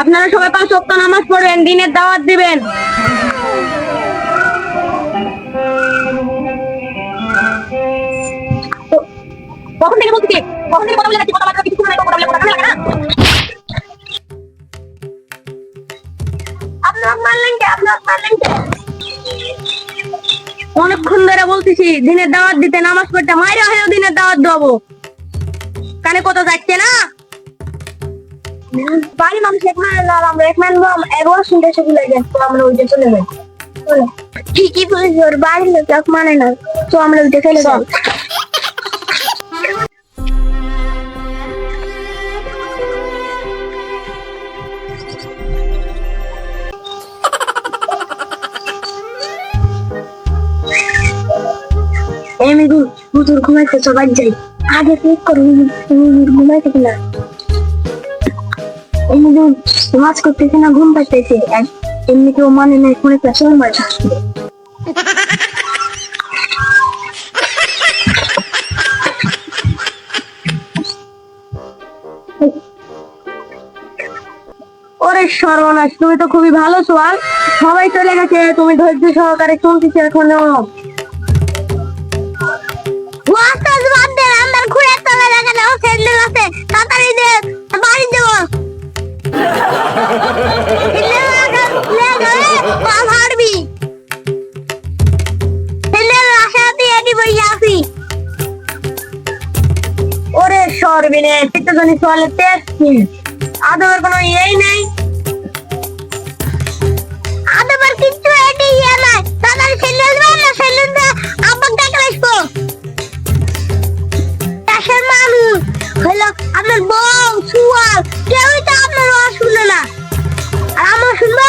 আপনারা সবাই পাঁচ ওয়াক্ত নামাজ পড়বেন, দিনের দাওয়াত দিবেন। কখন থেকে বলছি কখন থেকে কথা বলে যাচ্ছি? কিছু কথা বলে কথা লাগে না? অনেকক্ষণ ধরে বলতেছি, দিনের দাওয়াত দিতে, নামাজ পড়তে। মাইরা হয়েও দিনের দাওয়াত দেবো। কানে কত যাচ্ছে না? বাড়ি মানুষ এক মান আমরা এক মান একবার শুনতে সেগুলো গেছে, তো আমরা ওইটা চলে যাই। চলো। ঠিকই বলেছি ওর বাড়ির লোক এক মানে না, তো আমরা ওইটা চলে যাই। এমনি হুজুর ঘুমাইতে সবাই যাই। আগে ঠিক করো হুজুর ঘুমাইতে কিনা মানে ওরে সর্বনাশ, তুমি তো খুবই ভালো সোয়াল সবাই চলে গেছে, তুমি ধৈর্য সহকারে চলতেছে এখনও। ওয়াস্তাজ বাদ আমার ঘুরে ও স্যান্ডেল আছে। তাড়াতাড়ি পিতে জানি চলে তেজ আদবের কোনো ইয়েই নেই। আদবের কিচ্ছু এটি ইয়ে নাই। স্যান্ডেল দাও না স্যান্ডেল দে আব্বাক ডাকে আসব। দেশের মানুষ। হলো আপনার বউ সুয়াল কেউই তো আপনার শুনে না। আর আমরা শুনব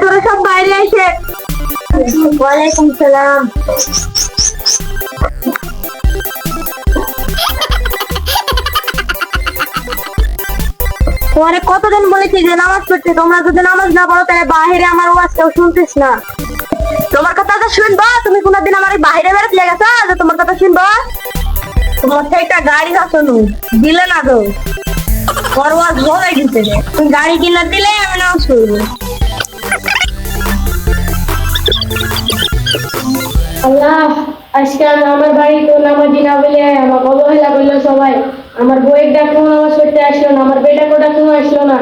তোরা সব বাইরে এসে ওয়ালাইকুম সালাম। তোমারে কতদিন বলেছি যে নামাজ পড়তে? তোমরা যদি নামাজ না পড়ো, তাহলে বাইরে আমার ওয়াজ কেউ শুনতিস না। তোমার কথা তো শুনব, তুমি কোনদিন আমার বাইরে বেরোতে গেছো? যে তোমার কথা শুনব? তোমার তো একটা গাড়ি নু দিলে না তো। পরওয়াজ হয়ে গেছে রে। তুমি গাড়ি কিনা দিলে আমি নামাজ পড়ব। আল্লাহ, আজকে আমার বাড়িতে নামাজি না বলে আমার অবহেলা করল সবাই। আমার বইয়ের ডাকলো নামাজ করতে আসলো না, আমার বেটাকে কেউ আসলো না,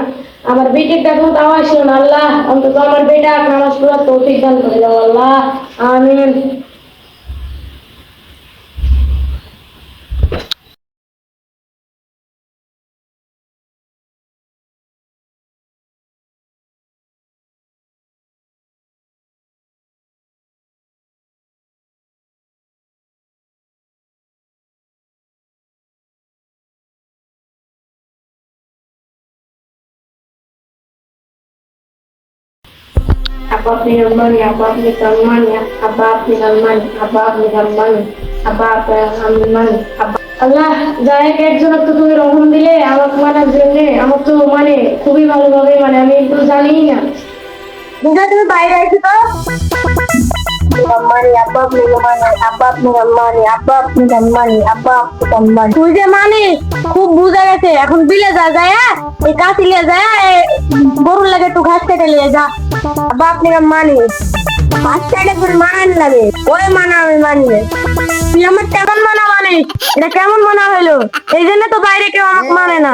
আমার বেটির ডাকলো তাও আসলো না। আল্লাহ, অন্তত আমার বেটা নামাজ পড়ার তৌফিক দান করে দাও আল্লাহ। আমিন। Apa আপনি রহমান apa আপনি রহমান apa আপনি রহমান apa আপনি রহমান apa আপনি রহমান আল্লাহ যাই একজন তো তুমি রহম দিলে আমাকে মানার জন্য। আমার তো মানে খুবই ভালোভাবে মানে আমি এগুলো জানিই না। বুঝা তুমি বাইরে এসে তো? রম্মানি আব্বা আপনি রম্মানি আব্বা আপনি রম্মানি আব্বা আপনি রম্মানি আব্বা আপনি রম্মানি তুই যে মানে খুব বুঝা গেছে। এখন বিলে যা যায় হ্যাঁ? এই কাশি লিয়ে যায় এই গরুর লাগে একটু ঘাস কেটে নিয়ে যা। আব্বা, আপনি রম্মানি ঘাস কেটে করে মানান লাগে। ওই মানা, আমি মানবে তুই আমার কেমন মানা মানিস এটা কেমন মানা হলো এই জন্য তো বাইরে কেউ আমাকে মানে না।